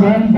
Then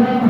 ఓం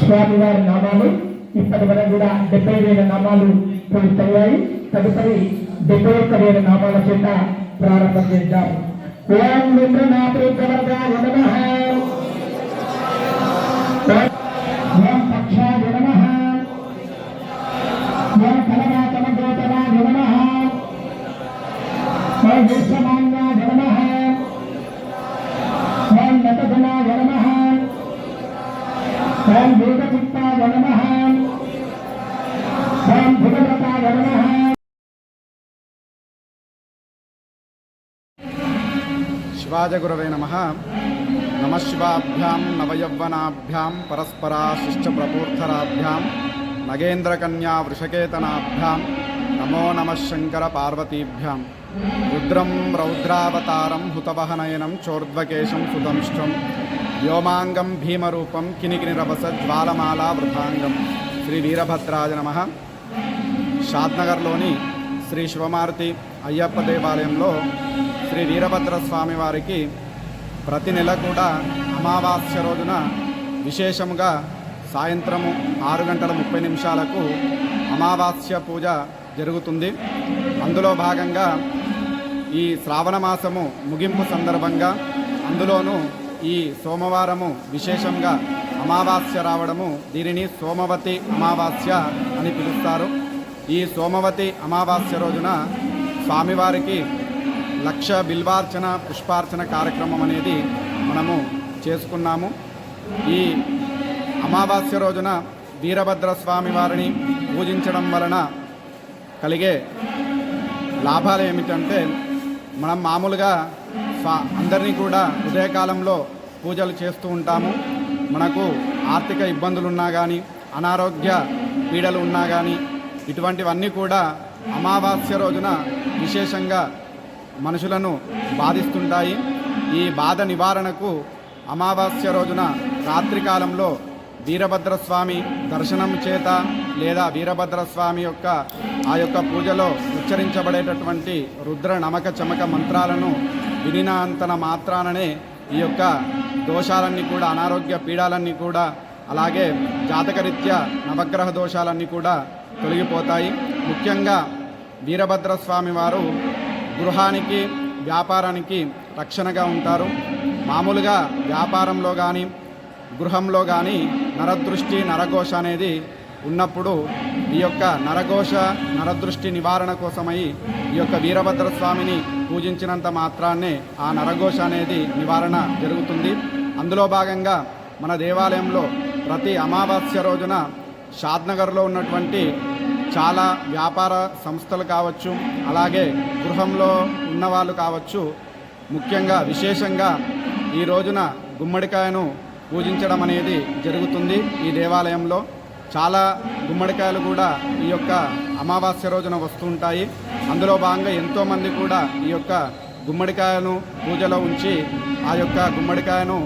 స్వామివారి నామాలు ఇప్పటి వరకు కూడా డెబ్బై వేల నామాలు పూర్తయ్యాయి. తదుపరి డెబ్బై ఒక్క వేల నామాల చేత ప్రారంభం చేద్దాం. ఓం మిత్రనాథవర్గాయ శివాజగురవే నమ. నమ శివాభ్యాం నవయవ్వనాభ్యాం పరస్పరాశిష్ట ప్రపూర్థరాభ్యాం నగేంద్రకన్యా వృషకేతనాభ్యాం నమో నమ శంకర పార్వతీభ్యాం. రుద్రం రౌద్రావతారం హుతవహనయనం చోర్ధ్వకేశం సుతంష్టం వ్యోమాంగం భీమరూపం కినికినిరవస జ్వాలమాలా వృథాంగం. శ్రీ వీరభద్రాజ నమ. షాద్నగర్లోని శ్రీ శివమారుతి అయ్యప్ప దేవాలయంలో శ్రీ వీరభద్ర స్వామి వారికి ప్రతి నెల కూడా అమావాస్య రోజున విశేషముగా సాయంత్రము ఆరు గంటల ముప్పై నిమిషాలకు అమావాస్య పూజ జరుగుతుంది. అందులో భాగంగా ఈ శ్రావణ మాసము ముగింపు సందర్భంగా అందులోనూ ఈ సోమవారము విశేషంగా అమావాస్య రావడము దీనిని సోమవతి అమావాస్య అని పిలుస్తారు. ఈ సోమవతి అమావాస్య రోజున స్వామివారికి లక్ష బిల్వార్చన పుష్పార్చన కార్యక్రమం అనేది మనము చేసుకున్నాము. ఈ అమావాస్య రోజున వీరభద్ర స్వామి వారిని పూజించడం వలన కలిగే లాభాలు ఏమిటంటే మనం మామూలుగా స్వా- అందరినీ కూడా ఉదయకాలంలో పూజలు చేస్తూ ఉంటాము. మనకు ఆర్థిక ఇబ్బందులు ఉన్నా కానీ అనారోగ్య పీడలు ఉన్నా కానీ ఇటువంటివన్నీ కూడా అమావాస్య రోజున విశేషంగా మనుషులను బాధిస్తుంటాయి. ఈ బాధ నివారణకు అమావాస్య రోజున రాత్రికాలంలో వీరభద్రస్వామి దర్శనం చేత లేదా వీరభద్రస్వామి యొక్క ఆ యొక్క పూజలో ఉచ్చరించబడేటటువంటి రుద్ర నమక చమక మంత్రాలను వినినంతన మాత్రాననే ఈ యొక్క దోషాలన్నీ కూడా అనారోగ్య పీడాలన్నీ కూడా అలాగే జాతకరీత్యా నవగ్రహ దోషాలన్నీ కూడా తొలగిపోతాయి. ముఖ్యంగా వీరభద్రస్వామి వారు గృహానికి వ్యాపారానికి రక్షణగా ఉంటారు. మామూలుగా వ్యాపారంలో కానీ గృహంలో కానీ నరదృష్టి నరఘోష అనేది ఉన్నప్పుడు ఈ యొక్క నరఘోష నరదృష్టి నివారణ కోసమై ఈ యొక్క వీరభద్ర స్వామిని పూజించినంత మాత్రాన్నే ఆ నరఘోష అనేది నివారణ జరుగుతుంది. అందులో భాగంగా మన దేవాలయంలో ప్రతి అమావాస్య రోజున షాద్నగర్లో ఉన్నటువంటి చాలా వ్యాపార సంస్థలు కావచ్చు అలాగే గృహంలో ఉన్నవాళ్ళు కావచ్చు ముఖ్యంగా విశేషంగా ఈ రోజున గుమ్మడికాయను పూజించడం అనేది జరుగుతుంది ఈ దేవాలయంలో. చాలా గుమ్మడికాయలు కూడా ఈ యొక్క అమావాస్య రోజున వస్తుంటాయి అందులో భాగంగా ఎంతోమంది కూడా ఈ యొక్క గుమ్మడికాయను పూజలో ఉంచి ఆ యొక్క గుమ్మడికాయను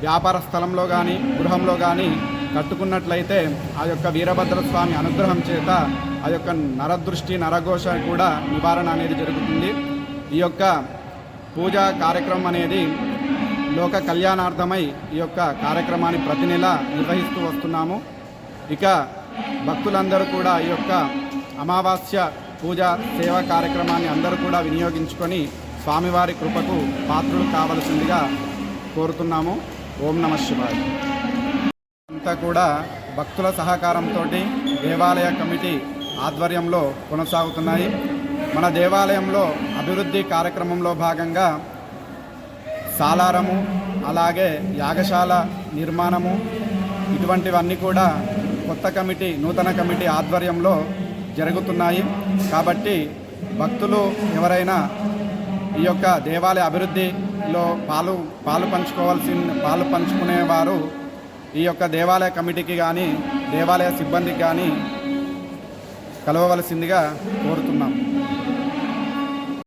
వ్యాపార స్థలంలో కానీ గృహంలో కానీ కట్టుకున్నట్లయితే ఆ యొక్క వీరభద్ర స్వామి అనుగ్రహం చేత ఆ యొక్క నరదృష్టి నరఘోష కూడా నివారణ అనేది జరుగుతుంది. ఈ యొక్క పూజా కార్యక్రమం అనేది లోక కళ్యాణార్థమై ఈ యొక్క కార్యక్రమాన్ని ప్రతి నెల నిర్వహిస్తూ వస్తున్నాము. ఇక భక్తులందరూ కూడా ఈ యొక్క అమావాస్య పూజ సేవా కార్యక్రమాన్ని అందరూ కూడా వినియోగించుకొని స్వామివారి కృపకు పాత్రులు కావలసిందిగా కోరుతున్నాము. ఓం నమ శివాయ. అంతా కూడా భక్తుల సహకారంతో దేవాలయ కమిటీ ఆధ్వర్యంలో కొనసాగుతున్నాయి. మన దేవాలయంలో అభివృద్ధి కార్యక్రమంలో భాగంగా సాలారము అలాగే యాగశాల నిర్మాణము ఇటువంటివన్నీ కూడా కొత్త కమిటీ నూతన కమిటీ ఆధ్వర్యంలో జరుగుతున్నాయి. కాబట్టి భక్తులు ఎవరైనా ఈ యొక్క దేవాలయ అభివృద్ధిలో పాలు పాలు పంచుకోవాల్సి పాలు పంచుకునేవారు ఈ యొక్క దేవాలయ కమిటీకి కానీ దేవాలయ సిబ్బందికి కానీ కలవవలసిందిగా కోరుతున్నాం.